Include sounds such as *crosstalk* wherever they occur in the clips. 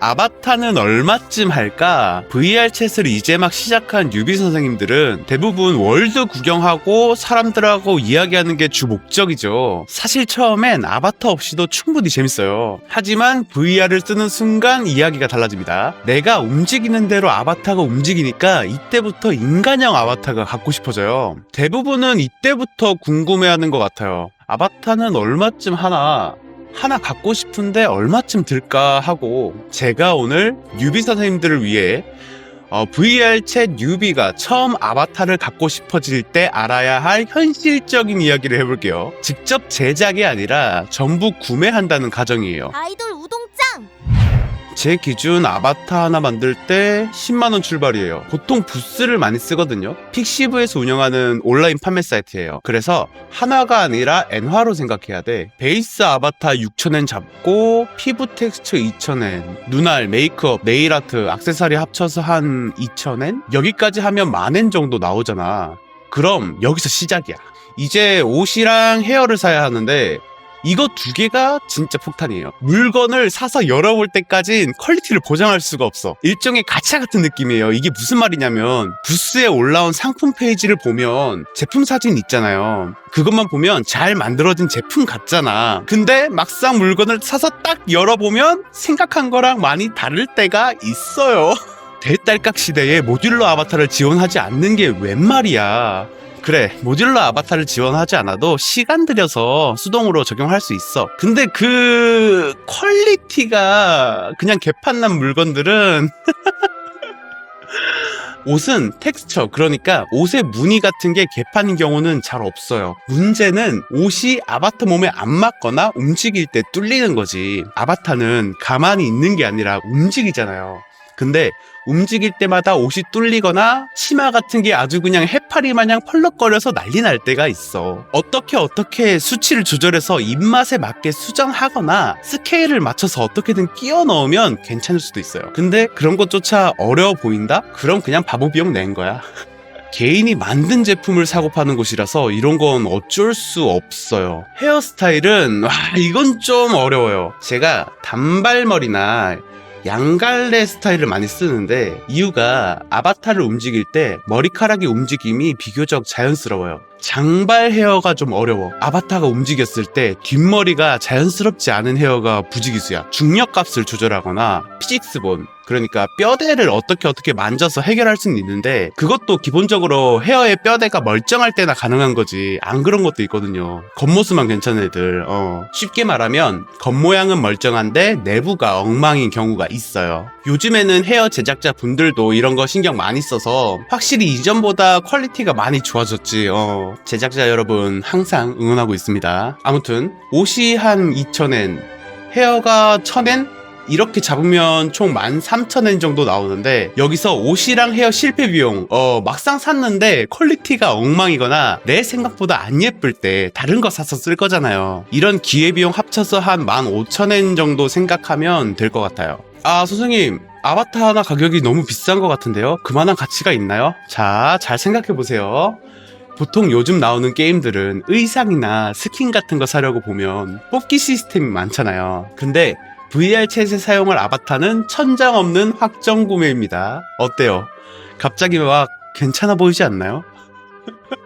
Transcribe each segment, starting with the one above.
아바타는 얼마쯤 할까? VR 챗을 이제 막 시작한 뉴비 선생님들은 대부분 월드 구경하고 사람들하고 이야기하는 게 주 목적이죠. 사실 처음엔 아바타 없이도 충분히 재밌어요. 하지만 VR을 쓰는 순간 이야기가 달라집니다. 내가 움직이는 대로 아바타가 움직이니까 이때부터 인간형 아바타가 갖고 싶어져요. 대부분은 이때부터 궁금해하는 것 같아요. 아바타는 얼마쯤 하나? 하나 갖고 싶은데 얼마쯤 들까 하고 제가 오늘 뉴비 선생님들을 위해 어, VR 챗 뉴비가 처음 아바타를 갖고 싶어질 때 알아야 할 현실적인 이야기를 해볼게요. 직접 제작이 아니라 전부 구매한다는 가정이에요. 아이돌 제 기준 아바타 하나 만들 때 10만원 출발이에요. 보통 부스를 많이 쓰거든요. 픽시브에서 운영하는 온라인 판매 사이트예요. 그래서 하나가 아니라 N화로 생각해야 돼. 베이스 아바타 6,000엔 잡고 피부 텍스처 2,000엔, 눈알, 메이크업, 네일 아트, 액세서리 합쳐서 한 2,000엔? 여기까지 하면 만엔 정도 나오잖아. 그럼 여기서 시작이야. 이제 옷이랑 헤어를 사야 하는데 이거 두 개가 진짜 폭탄이에요. 물건을 사서 열어볼 때까진 퀄리티를 보장할 수가 없어. 일종의 가차 같은 느낌이에요. 이게 무슨 말이냐면 부스에 올라온 상품 페이지를 보면 제품 사진 있잖아요. 그것만 보면 잘 만들어진 제품 같잖아. 근데 막상 물건을 사서 딱 열어보면 생각한 거랑 많이 다를 때가 있어요. *laughs* 대딸깍 시대에 모듈러 아바타를 지원하지 않는 게 웬 말이야. 그래 모듈러 아바타를 지원하지 않아도 시간 들여서 수동으로 적용할 수 있어. 근데 그 퀄리티가 그냥 개판난 물건들은 *laughs* 옷은 텍스처 그러니까 옷의 무늬 같은 게 개판인 경우는 잘 없어요. 문제는 옷이 아바타 몸에 안 맞거나 움직일 때 뚫리는 거지. 아바타는 가만히 있는 게 아니라 움직이잖아요 근데 움직일 때마다 옷이 뚫리거나 치마 같은 게 아주 그냥 해파리 마냥 펄럭거려서 난리 날 때가 있어. 어떻게 어떻게 수치를 조절해서 입맛에 맞게 수정하거나 스케일을 맞춰서 어떻게든 끼워 넣으면 괜찮을 수도 있어요. 근데 그런 것조차 어려워 보인다? 그럼 그냥 바보 비용 낸 거야. *laughs* 개인이 만든 제품을 사고 파는 곳이라서 이런 건 어쩔 수 없어요. 헤어스타일은 와 이건 좀 어려워요. 제가 단발머리나 양갈래 스타일을 많이 쓰는데 이유가 아바타를 움직일 때 머리카락의 움직임이 비교적 자연스러워요. 장발 헤어가 좀 어려워. 아바타가 움직였을 때 뒷머리가 자연스럽지 않은 헤어가 부지기수야. 중력 값을 조절하거나 피직스본 그러니까 뼈대를 어떻게 어떻게 만져서 해결할 수는 있는데 그것도 기본적으로 헤어의 뼈대가 멀쩡할 때나 가능한 거지 안 그런 것도 있거든요 겉모습만 괜찮은 애들 어. 쉽게 말하면 겉모양은 멀쩡한데 내부가 엉망인 경우가 있어요 요즘에는 헤어 제작자 분들도 이런 거 신경 많이 써서 확실히 이전보다 퀄리티가 많이 좋아졌지 어. 제작자 여러분 항상 응원하고 있습니다. 아무튼 옷이 한 2,000엔 헤어가 1,000엔 이렇게 잡으면 총 13,000엔 정도 나오는데 여기서 옷이랑 헤어 실패 비용 어 막상 샀는데 퀄리티가 엉망이거나 내 생각보다 안 예쁠 때 다른 거 사서 쓸 거잖아요. 이런 기회 비용 합쳐서 한 15,000엔 정도 생각하면 될 것 같아요. 아 선생님 아바타 하나 가격이 너무 비싼 것 같은데요? 그만한 가치가 있나요? 자 잘 생각해 보세요 보통 요즘 나오는 게임들은 의상이나 스킨 같은 거 사려고 보면 뽑기 시스템이 많잖아요 근데 VR 챗에 사용할 아바타는 천장 없는 확정 구매입니다. 어때요? 갑자기 막 괜찮아 보이지 않나요? *laughs*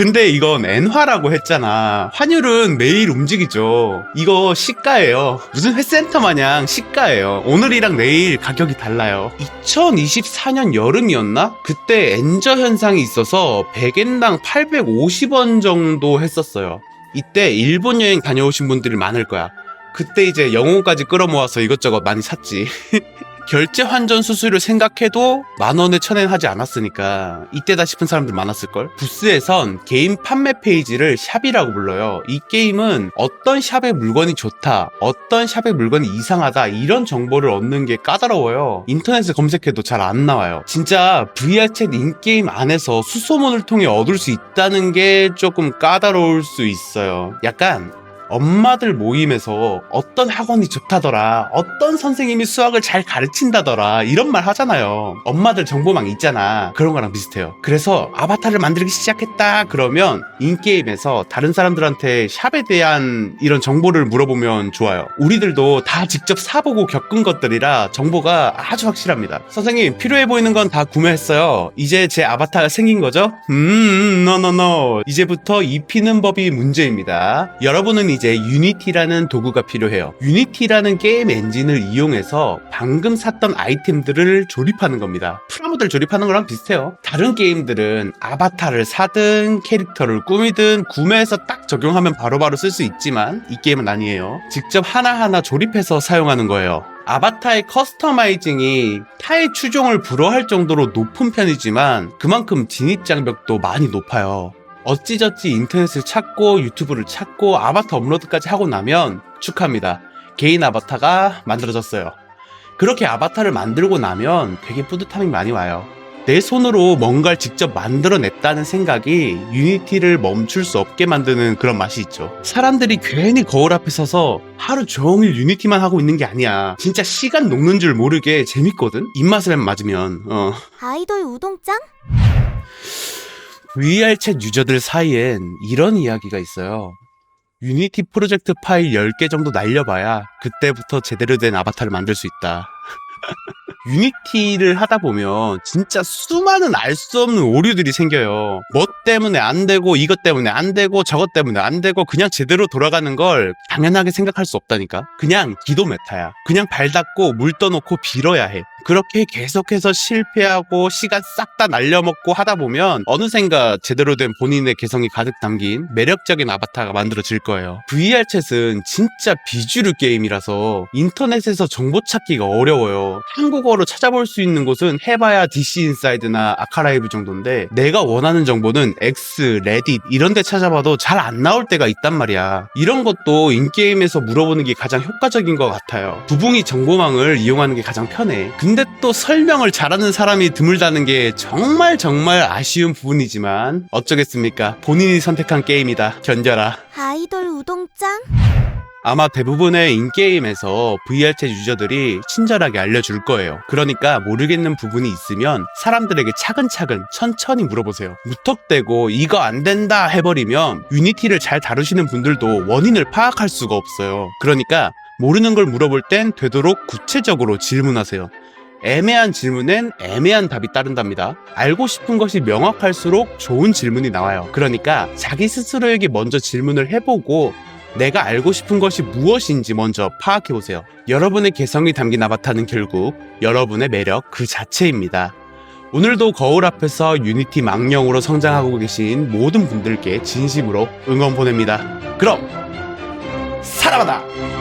근데 이건 N화라고 했잖아. 환율은 매일 움직이죠. 이거 시가예요. 무슨 회센터 마냥 시가예요. 오늘이랑 내일 가격이 달라요. 2024년 여름이었나? 그때 엔저 현상이 있어서 100엔당 850원 정도 했었어요. 이때 일본 여행 다녀오신 분들이 많을 거야. 그때 이제 영혼까지 끌어모아서 이것저것 많이 샀지. *laughs* 결제 환전 수수료 생각해도 만 원에 천엔 하지 않았으니까 이때다 싶은 사람들 많았을걸? 부스에선 게임 판매 페이지를 샵이라고 불러요. 이 게임은 어떤 샵의 물건이 좋다, 어떤 샵의 물건이 이상하다 이런 정보를 얻는 게 까다로워요. 인터넷에 검색해도 잘 안 나와요. 진짜 VR챗 인게임 안에서 수소문을 통해 얻을 수 있다는 게 조금 까다로울 수 있어요. 약간 엄마들 모임에서 어떤 학원이 좋다더라, 어떤 선생님이 수학을 잘 가르친다더라, 이런 말 하잖아요. 엄마들 정보망 있잖아. 그런 거랑 비슷해요. 그래서 아바타를 만들기 시작했다, 그러면 인게임에서 다른 사람들한테 샵에 대한 이런 정보를 물어보면 좋아요. 우리들도 다 직접 사보고 겪은 것들이라 정보가 아주 확실합니다. 선생님, 필요해 보이는 건 다 구매했어요. 이제 제 아바타가 생긴 거죠? 음, 노노노. 이제부터 입히는 법이 문제입니다. 여러분은 이제 유니티라는 도구가 필요해요. 유니티라는 게임 엔진을 이용해서 방금 샀던 아이템들을 조립하는 겁니다. 프라모델 조립하는 거랑 비슷해요. 다른 게임들은 아바타를 사든 캐릭터를 꾸미든 구매해서 딱 적용하면 바로바로 쓸 수 있지만 이 게임은 아니에요. 직접 하나하나 조립해서 사용하는 거예요. 아바타의 커스터마이징이 타의 추종을 불허할 정도로 높은 편이지만 그만큼 진입 장벽도 많이 높아요. 어찌저찌 인터넷을 찾고 유튜브를 찾고 아바타 업로드까지 하고 나면 축하합니다. 개인 아바타가 만들어졌어요. 그렇게 아바타를 만들고 나면 되게 뿌듯함이 많이 와요. 내 손으로 뭔가를 직접 만들어냈다는 생각이 유니티를 멈출 수 없게 만드는 그런 맛이 있죠. 사람들이 괜히 거울 앞에 서서 하루 종일 유니티만 하고 있는 게 아니야. 진짜 시간 녹는 줄 모르게 재밌거든? 입맛에 맞으면, 어. 아이돌 우동짱? VR챗 유저들 사이엔 이런 이야기가 있어요. 유니티 프로젝트 파일 10개 정도 날려봐야 그때부터 제대로 된 아바타를 만들 수 있다. *laughs* 유니티를 하다 보면 진짜 수많은 알 수 없는 오류들이 생겨요. 뭐 때문에 안 되고 이것 때문에 안 되고 저것 때문에 안 되고 그냥 제대로 돌아가는 걸 당연하게 생각할 수 없다니까. 그냥 기도 메타야. 그냥 발 닦고 물 떠놓고 빌어야 해. 그렇게 계속해서 실패하고 시간 싹 다 날려먹고 하다 보면 어느샌가 제대로 된 본인의 개성이 가득 담긴 매력적인 아바타가 만들어질 거예요. VR챗은 진짜 비주류 게임이라서 인터넷에서 정보 찾기가 어려워요. 한국어 로 찾아볼 수 있는 곳은 해봐야 DC 인사이드나 아카라이브 정도인데 내가 원하는 정보는 X, 레딧 이런 데 찾아봐도 잘 안 나올 때가 있단 말이야. 이런 것도 인게임에서 물어보는 게 가장 효과적인 것 같아요. 부붕이 정보망을 이용하는 게 가장 편해. 근데 또 설명을 잘하는 사람이 드물다는 게 정말 정말 아쉬운 부분이지만 어쩌겠습니까? 본인이 선택한 게임이다. 견뎌라. 아이돌 우동짱? 아마 대부분의 인게임에서 VR챗 유저들이 친절하게 알려줄 거예요. 그러니까 모르겠는 부분이 있으면 사람들에게 차근차근 천천히 물어보세요. 무턱대고 이거 안 된다 해버리면 유니티를 잘 다루시는 분들도 원인을 파악할 수가 없어요. 그러니까 모르는 걸 물어볼 땐 되도록 구체적으로 질문하세요. 애매한 질문엔 애매한 답이 따른답니다. 알고 싶은 것이 명확할수록 좋은 질문이 나와요. 그러니까 자기 스스로에게 먼저 질문을 해보고 내가 알고 싶은 것이 무엇인지 먼저 파악해 보세요. 여러분의 개성이 담긴 아바타는 결국 여러분의 매력 그 자체입니다. 오늘도 거울 앞에서 유니티 망령으로 성장하고 계신 모든 분들께 진심으로 응원 보냅니다. 그럼 사랑하다!